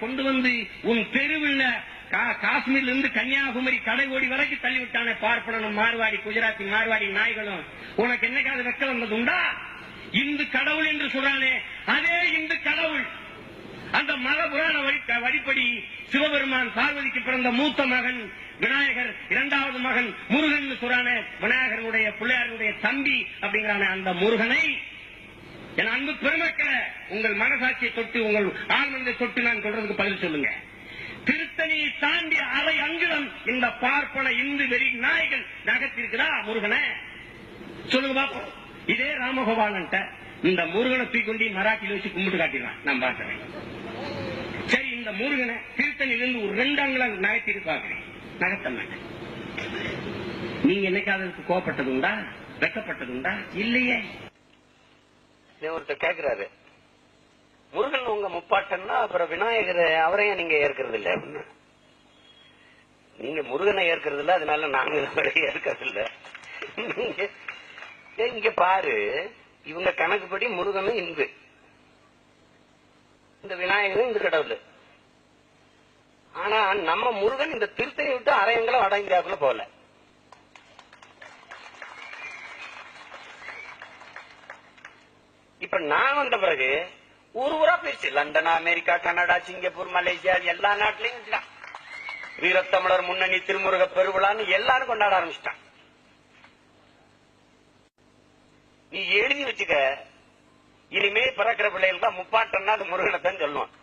கொண்டு வந்து உன் தெருவில் காஷ்மீர்ல இருந்து கன்னியாகுமரி கடைகோடி வரைக்கும் தள்ளி விட்டானே பார்ப்பனனும் மார்வாடி குஜராத்தி மார்வாடி நாய்களும். உனக்கு என்னைக்காவது வெக்க வந்தது உண்டா இந்து கடவுள் என்று சொல்றானே அதே இந்து கடவுள். அந்த மத புராண வழி- வழிப்படி சிவபெருமான் பார்வதிக்கு பிறந்த மூத்த மகன் விநாயகர் இரண்டாவது மகன் முருகன் சொல்றான விநாயகருடைய பிள்ளையாருடைய தம்பி அப்படிங்கிறான அந்த முருகனை. என் அன்பு பெருமக்கள உங்கள் மனசாட்சியை தொட்டு உங்கள் ஆழ்மனதை தொட்டு நான் சொல்றதுக்கு பதில் சொல்லுங்க. திருத்தணியை தாண்டி அரை அங்குலம் இந்த பார்ப்பன இந்து வெறி நாய்கள் நகர்த்திருக்கிறா முருகனை? சொல்லுங்க பாப்போம் இதே ராமகோபாலன் இந்த முருகனை தூக்கொண்டி மராட்டியில் வச்சு கும்பிட்டு காட்டிடுறான். நான் பார்க்கிறேன். சரி இந்த முருகனை திருத்தணிலிருந்து ஒரு ரெண்டு அங்குலம் நகர்த்திட்டு பார்க்கிறேன். நகர்த்த மாட்டேன். நீங்க என்னைக்காவது கோபப்பட்டது உண்டா வெக்கப்பட்டது உண்டா இல்லையே ஒருத்தர் கேக்குறாரு. முருகன் உங்க முப்பாட்டன்னா அப்புறம் விநாயகர் அவரையும் நீங்க ஏற்கிறது இல்ல அப்படின்னு நீங்க முருகனை ஏற்கிறது இல்ல அதனால நாங்க அவரை ஏற்கிறது இல்ல இங்க பாரு. இவங்க கணக்குப்படி முருகனும் இந்து இந்த விநாயகரும் இந்து கடவுள். ஆனா நம்ம முருகன் இந்த திருத்தணி விட்டு அரையங்களை வட இந்தியாவுக்குள்ள போகல. இப்ப நான் வந்த பிறகு ஊர் ஊரா போயிருச்சு. London America Canada Singapore Malaysia எல்லா நாட்டிலையும் வீரத்தமிழர் முன்னணி திருமுருக பெருவிழான்னு எல்லாரும் கொண்டாட ஆரம்பிச்சிட்டான். நீ எழுதி வச்சுக்க. இனிமே பிறக்கிற பிள்ளைகள் தான் முப்பாட்டன்னா அது முருகனை தான் சொல்லுவான்.